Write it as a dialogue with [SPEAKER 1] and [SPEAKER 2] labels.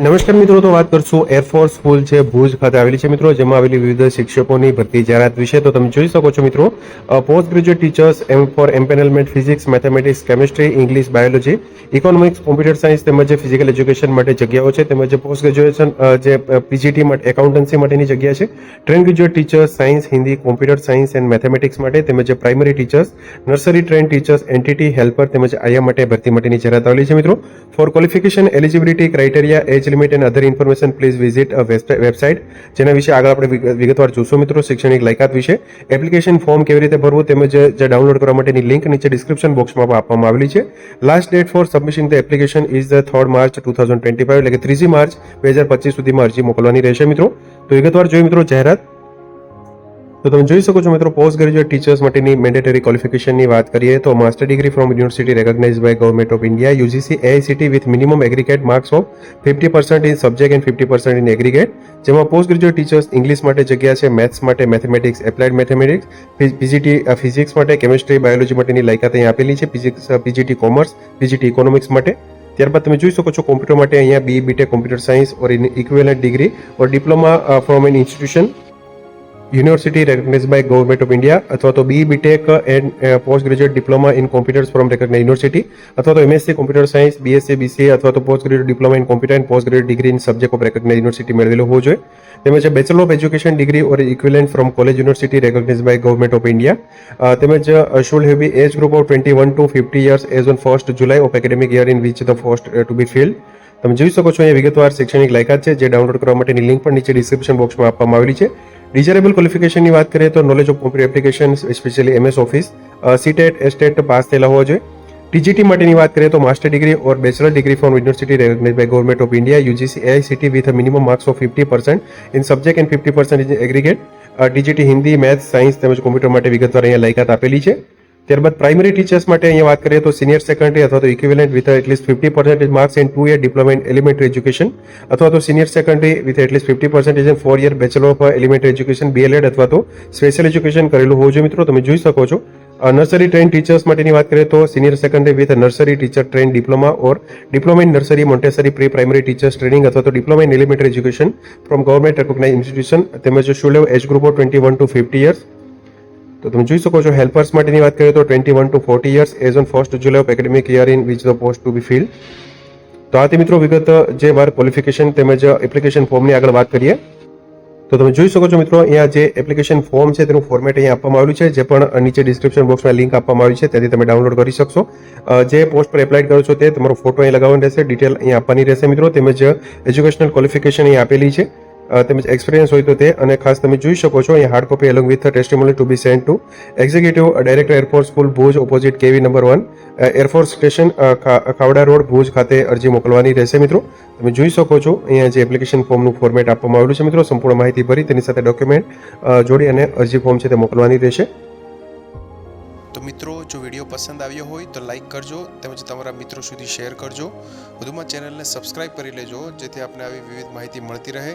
[SPEAKER 1] નમસ્કાર મિત્રો, તો વાત કરશું એરફોર્સ સ્કૂલ છે, ભુજ ખાતે આવેલી છે. મિત્રો, જેમાં આવેલી વિવિધ શિક્ષકોની ભરતી જાહેરાત વિશે તો તમે જોઈ શકો છો મિત્રો. Post graduate teachers M for empanelment physics mathematics chemistry English biology economics computer science તેમજ ફિઝિકલ એજ્યુકેશન માટે જગ્યાઓ છે, તેમજ પોસ્ટ ગ્રેજ્યુએશન જે પીજીટી માટે એકાઉન્ટન્સી માટેની જગ્યા છે. Train graduate teachers science Hindi computer science and mathematics માટે, તેમજ primary teachers nursery train teachers NTT helper તેમજ આયા માટે ભરતી માટેની જાહેરાત આવેલી છે મિત્રો. For qualification eligibility criteria age limit and other information please visit website જેના વિશે આગળ આપણે વિગતવાર જોશું મિત્રો, શૈક્ષણિક લાયકાત વિશે. એપ્લિકેશન ફોર્મ કેવી રીતે ભરવું તેમજ ડાઉનલોડ કરવા માટેની લિંક નીચે ડિસ્ક્રિપ્શન બોક્સમાં પણ આપવામાં આવેલી છે. Last date for submitting the application is the third March two thousand twenty five એટલે કે ત્રીજી માર્ચ બે હજાર પચીસ સુધીમાં અરજી મોકલવાની રહેશે મિત્રો. તો વિગતવાર જોઈએ મિત્રો, જાહેરાત. તો તમે જોઈ શકો છો મિત્રો, પોસ્ટ ગ્રેજ્યુએટ ટીચર્સ માટેની મેન્ડેટરી ક્વોલિફિકેશનની વાત કરીએ તો master degree from university recognise by government of India UGC AICT with minimum aggregate marks of fifty percent in subject and fifty percent in aggregate જેમાં પોસ્ટ ગ્રેજ્યુએટ ટીચર્સ ઇંગ્લિશ માટે જગ્યા છે maths માટે mathematics applied mathematics PGT physics માટે chemistry biology માટેની લાયકાત અહીં આપેલી છે physics PGT commerce PGT economics માટે. ત્યારબાદ તમે જોઈ શકો છો કોમ્પ્યુટર માટે અહીંયા B BTech computer science or in equivalent degree or diploma from an institution university recognize by government of India અથવા તો B BTech and post graduate diploma in computers from recognize university અથવા તો MSc computer science BSc BCA અથવા તો post graduate diploma in computer and post graduate degree in subject of recognise university મેળવેલો હોવો જોઈએ તેમજ bachelor of education degree or equivalent from college university recognize by government of India તેમજ should have be age group of twenty one to fifty years as on first July of academic year in which the first to be filled તમે જોઈ શકો છો અહીંયા વિગતવાર શૈક્ષણિક લાયકાત છે જે ડાઉનલોડ કરવા માટેની લિંક પણ નીચે ડિસ્ક્રિપ્શન બોક્સમાં આપવામાં આવેલી છે ડિઝાયરેબલ ક્વોલિફિકેશનની વાત કરીએ તો knowledge of computer application specially MS office CTET STET pass થયેલા હોવા જોઈએ. ટીજીટી માટેની વાત કરીએ તો master degree or bachelor degree from university recognise by government of India UGC AICT with minimum marks of fifty percent in subject and fifty percent aggregate DGT Hindi maths science તેમજ computer માટે વિગતવાર અહીંયા લાયકાત આપેલી છે. ત્યારબાદ primary teachers માટે અહીંયા વાત કરીએ તો સિનિયર સેકન્ડરી અથવા તો equivalent with at least fifty percentage marks in two year diploma in elementary education અથવા તો senior secondary with at least fifty percentage in four year bachelor of elementary education BElEd અથવા તો special education કરેલું હોવું જોઈએ મિત્રો, તમે જોઈ શકો છો. નર્સરી ટ્રેન ટીચર્સ માટેની વાત કરીએ તો senior secondary with nursery teacher train diploma or diploma in nursery Montessori pre primary teachers training અથવા તો diploma in elementary education from government recognise institution તેમજ should have age group of twenty one to fifty years તો તમે જોઈ શકો છો helpers માટેની વાત કરીએ તો twenty one to forty years as on first July of academic year in which the post to be filled તો આ તે મિત્રો વિગત, જે વાર ક્વોલિફિકેશન તેમજ એપ્લિકેશન ફોર્મની આગળ વાત કરીએ. તો તમે જોઈ શકો છો મિત્રો, અહીંયા જે એપ્લિકેશન ફોર્મ છે તેનું ફોર્મેટ અહીંયા આપવામાં આવ્યું છે, જે પણ નીચે ડિસ્ક્રિપ્શન બોક્સમાં લિંક આપવામાં આવી છે ત્યાંથી તમે ડાઉનલોડ કરી શકશો. જે પોસ્ટ પર એપ્લાય કરો છો તે તમારો ફોટો અહીં લગાવવાનો રહેશે ડિટેલ અહીંયા આપવાની રહેશે મિત્રો, તેમજ એજ્યુકેશનલ ક્વોલિફિકેશન અહીં આપેલી છે. તેમજ એક્સપિરિયન્સ હોય તો તે અને ખાસ તમે જોઈ શકો છો, અહીંયા hard copy along with testimony to be send to executive director air force school Bhuj opposite KV number one air force station Khavda road Bhuj ખાતે અરજી મોકલવાની રહેશે મિત્રો. તમે જોઈ શકો છો, અહીંયા જે એપ્લિકેશન ફોર્મનું ફોર્મેટ આપવામાં આવેલું છે મિત્રો, સંપૂર્ણ માહિતી ભરી, તેની સાથે ડોક્યુમેન્ટ જોડી અને અરજી ફોર્મ છે તે મોકલવાની રહેશે.
[SPEAKER 2] તો મિત્રો, જો વીડિયો પસંદ આવ્યો હોય તો લાઈક કરજો, તેમજ તમારા મિત્રો સુધી શેર કરજો. વધુમાં ચેનલને સબસ્ક્રાઇબ કરી લેજો, જેથી આપને આવી વિવિધ માહિતી મળતી રહે.